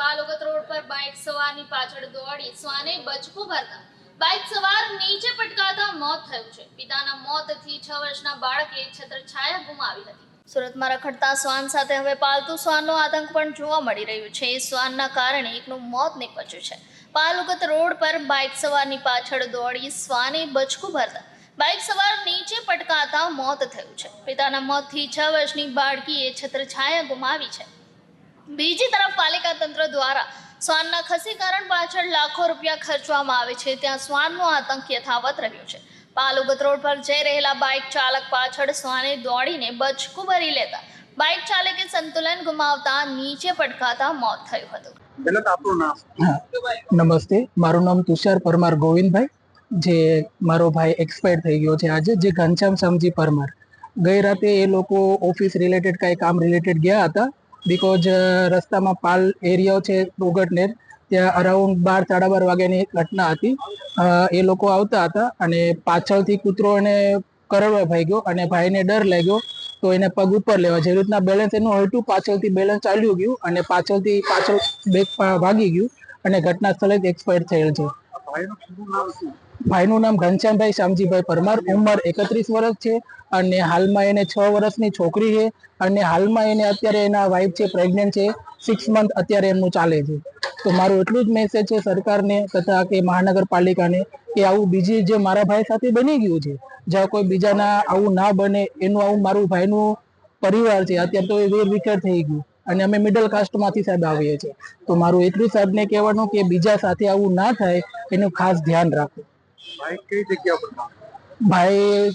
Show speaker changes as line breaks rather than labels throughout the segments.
પાલોગત road પર bike સવારની પાછળ દોડી શ્વાને બચકું ભરતા બાઇક સવાર નીચે પટકાતા મોત થયું છે. પિતાના મોતથી છ વર્ષના બાળકે છત્રછાયા ગુમાવી હતી. સુરતમાં રખડતા શ્વાન સાથે હવે પાલતુ શ્વાનનો આતંક પણ જોવા મળી રહ્યું છે. એ શ્વાનના કારણે એકનું મોત નીપજ્યું છે. પાલુગત રોડ પર બાઇક સવારની પાછળ દોડી શ્વાને બચકું ભરતા બાઇક સવાર નીચે પટકાતા મોત થયું છે. પિતાના મોતથી છ વર્ષની બાળકીએ છત્રછાયા ગુમાવી છે. બીજી તરફ પાલિકા તંત્ર દ્વારા શ્વાનના ખસીકરણ પાછળ લાખો રૂપિયા ખર્ચવામાં આવે છે. ત્યાં શ્વાનનો આતંક યથાવત રહ્યો છે. પાલુગત રોડ પર જઈ રહેલા બાઇક ચાલક પાછળ શ્વાને દોડીને બચકું ભરી લેતા બાઇક ચાલકે સંતુલન ગુમાવતા નીચે પટકાતા મોત થયું હતું.
નમસ્તે. મારું નામ તુષાર પરમાર ગોવિંદભાઈ. જે મારો ભાઈ એક્સપાયર થઈ ગયો છે આજે જે ઘનશ્યામ સમજી પરમાર. ગઈ રાતે એ લોકો ઓફિસ રિલેટેડ કાંઈ કામ રિલેટેડ ગયા હતા. બિકોઝ રસ્તામાં પાલ એરિયા છે ઉગટનેર ત્યાં અરાઉન્ડ બાર, સાડા બાર વાગ્યાની ઘટના હતી. એ લોકો આવતા હતા અને પાછળથી કૂતરો એને કરડવા ભાઈ ગયો અને ભાઈને ડર લાગ્યો તો એને પગ ઉપર લેવા. જેવી રીતના બેલેન્સ એનું હલટું, પાછળથી બેલેન્સ ચાલ્યું ગયું અને પાછળથી પાછળ બેગ ભાગી ગયું અને ઘટના સ્થળે જ એક્સપાયર થયેલ છે.
ભાઈનું નામ
ઘનશ્યામભાઈ શ્યામજીભાઈ પરમાર. ઉંમર એકત્રીસ વર્ષ છે અને હાલમાં એને છ વર્ષની છોકરી છે અને હાલમાં એને અત્યારે એના વાઈફ છે પ્રેગ્નન્ટ છે. સિક્સ મંથ અત્યારે એમનું ચાલે છે. તો મારું એટલું જ મેસેજ છે સરકારને તથા કે મહાનગરપાલિકાને કે આવું બીજી જે મારા ભાઈ સાથે બની ગયું છે, જ્યાં કોઈ બીજાના આવું ના બને એનું આવું મારું ભાઈનું પરિવાર છે, અત્યારે તો એ વેર વિખેર થઈ ગયું અને અમે મિડલ કાસ્ટમાંથી સાહેબ આવીએ છીએ. તો મારું એટલું સાહેબને કહેવાનું કે બીજા સાથે આવું ના થાય, એનું ખાસ ધ્યાન રાખો.
ભાઈ કઈ જગ્યા પર કામ?
ભાઈ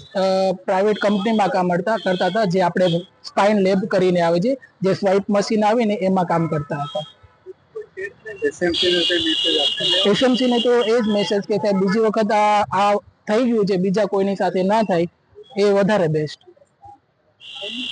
પ્રાઇવેટ કંપનીમાં કામ કરતા કરતા હતા જે આપણે સ્પાઇન લેબ કરીને આવે છે જે સ્વાઇપ મશીન આવે ને એમાં કામ કરતા હતા? એસએમસી ને તો એ જ મેસેજ કે સાહેબ બીજી વખત આ આ થઈ ગયું છે બીજા કોઈની સાથે ના થાય એ વધારે બેસ્ટ